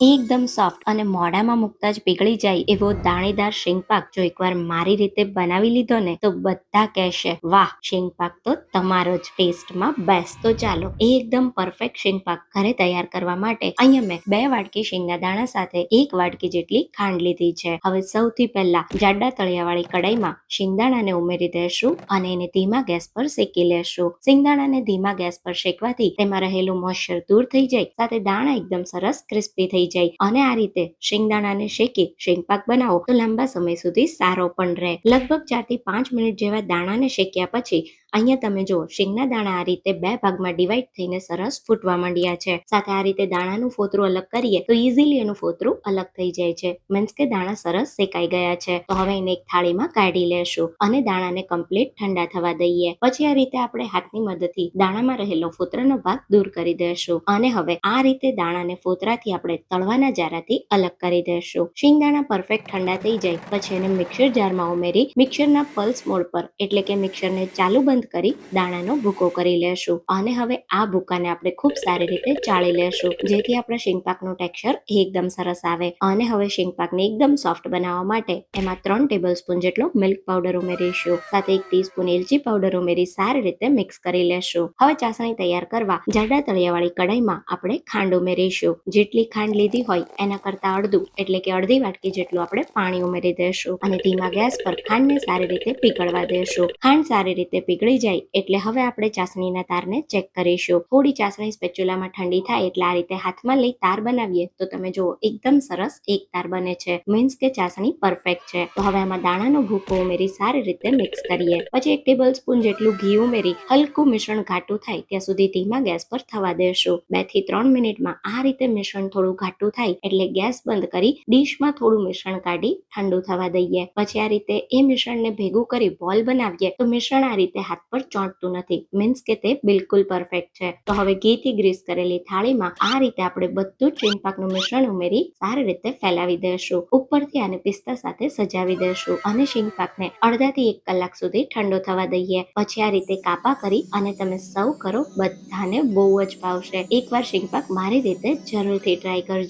એકદમ સોફ્ટ અને મોઢામાં મુકતા જ પીગળી જાય એવો દાણેદાર શેંગપાક જો એકવાર મારી રીતે બનાવી લીધો ને, તો બધા કહેશે, વાહ શેંગપાક તો તમારો જ ટેસ્ટમાં બેસ્ટ તો ચાલો એકદમ પરફેક્ટ શેંગપાક ઘરે તૈયાર કરવા માટે અહીંયા મેં બે વાટકી શેંગના દાણા સાથે એક વાટકી જેટલી ખાંડ લીધી છે. હવે સૌથી પહેલા જાડા તળિયાવાળી કડાઈમાં શેંગદાણાને ઉમેરી દેશું અને એને ધીમા ગેસ પર શેકી લેશું. શેંગદાણાને ધીમા ગેસ પર શેકવાથી તેમાં રહેલું મોઈશ્ચર દૂર થઈ જાય, સાથે દાણા એકદમ સરસ ક્રિસ્પી થઈ જાય. અને આ રીતે શેંગદાણાને શેકી, શેંગપાક બનાવો તો લાંબા સમય સુધી સારો પણ રહે. લગભગ ચારથી પાંચ મિનિટ જેવા દાણાને શેક્યા પછી અહીંયા તમે જુઓ, શેંગના દાણા આ રીતે બે ભાગમાં ડિવાઈડ થઈને સરસ ફૂટવા માંડ્યા છે. સાથે આ રીતે દાણાનું ફોતરું અલગ કરીએ, તો ઇઝીલી એનું ફોતરું અલગ થઈ જાય છે. મીન્સ કે દાણા સરસ શેકાઈ ગયા છે. તો હવે એને એક થાળીમાં કાઢી લેશું અને દાણાને કમ્પ્લીટ ઠંડા થવા દઈએ. પછી આ રીતે આપણે હાથની મદદથી દાણામાં રહેલો ફોતરાનો ભાગ દૂર કરી દેશું. અને હવે આ રીતે દાણાને ફોતરાથી આપણે તળવાના જારાથી અલગ કરી દેશું. શિંગદાણા પરફેક્ટ ઠંડા થઈ જાય, પછી એને મિક્સર જારમાં ઉમેરી મિક્સરના પલ્સ મોડ પર, એટલે કે મિક્સરને ચાલુ બંધ કરી દાણાનો ભૂકો કરી લેશું. અને હવે આ ભૂકાને આપણે ખૂબ સારી રીતે ચાળી લેશું, જેથી આપણા શેંગપાકનું ટેક્સચર એકદમ સરસ આવે. અને હવે શેંગપાકને એકદમ સોફ્ટ બનાવવા માટે એમાં ત્રણ ટેબલ સ્પૂન જેટલો મિલ્ક પાવડર ઉમેરીશું, સાથે એક ટીસ્પૂન એલચી પાવડર ઉમેરી સારી રીતે મિક્સ કરી લેશું. હવે ચાસણી તૈયાર કરવા જાડા તળિયાવાળી કડાઈમાં આપણે ખાંડ ઉમેરીશું. જેટલી ખાંડ લીધી હોય એના કરતા અડધું, એટલે કે અડધી વાટકી જેટલું આપણે પાણી ઉમેરી દેશું. અને ધીમા ગેસ પર ખાંડને સારી રીતે પીગળવા દેશું. ખાંડ સારી રીતે પીગળી જાય એટલે હવે આપણે ચાસણીના તારને ચેક કરીશું. થોડી ચાસણી સ્પેચ્યુલામાં ઠંડી થાય એટલે આ રીતે હાથમાં લઈ તાર બનાવીએ. તો તમે જુઓ, એકદમ સરસ એક તાર બને છે. મીન્સ કે ચાસણી પરફેક્ટ છે. તો હવે આમાં દાણાનો ભૂકો ઉમેરી સારી રીતે મિક્સ કરીએ. પછી એક ટેબલ સ્પૂન જેટલું ઘી ઉમેરી હલકું મિશ્રણ ઘાટું થાય ત્યાં સુધી ધીમા ગેસ પર થવા દેશું. બેથી ત્રણ મિનિટમાં આ રીતે મિશ્રણ થોડું ઘાટું થાય એટલે ગેસ બંધ કરી ડીશમાં થોડું મિશ્રણ કાઢી ઠંડુ થવા દઈએ. પછી આ રીતે એ મિશ્રણને ભેગું કરી બોલ બનાવીએ. તો મિશ્રણ આ રીતે હાથ પર ચોંટતું નથી. મીન્સ કે તે બિલકુલ પરફેક્ટ છે. તો હવે ઘીથી ગ્રીસ કરેલી થાળીમાં આ રીતે આપણે બધું જ ચીનપાકનું મિશ્રણ ઉમેરી સારી રીતે ફેલાવી દેશું ઉપરથી આને પિસ્તા સાથે સજાવી દેશું અને શીંગપાકને અડધાથી એક કલાક સુધી ઠંડો થવા દઈએ. પછી આ રીતે કાપા કરી અને તમે સર્વ કરો બધાને બહુ જ ભાવશે. એકવાર શીંગપાક મારી રીતે જરૂરથી ટ્રાય કરજો.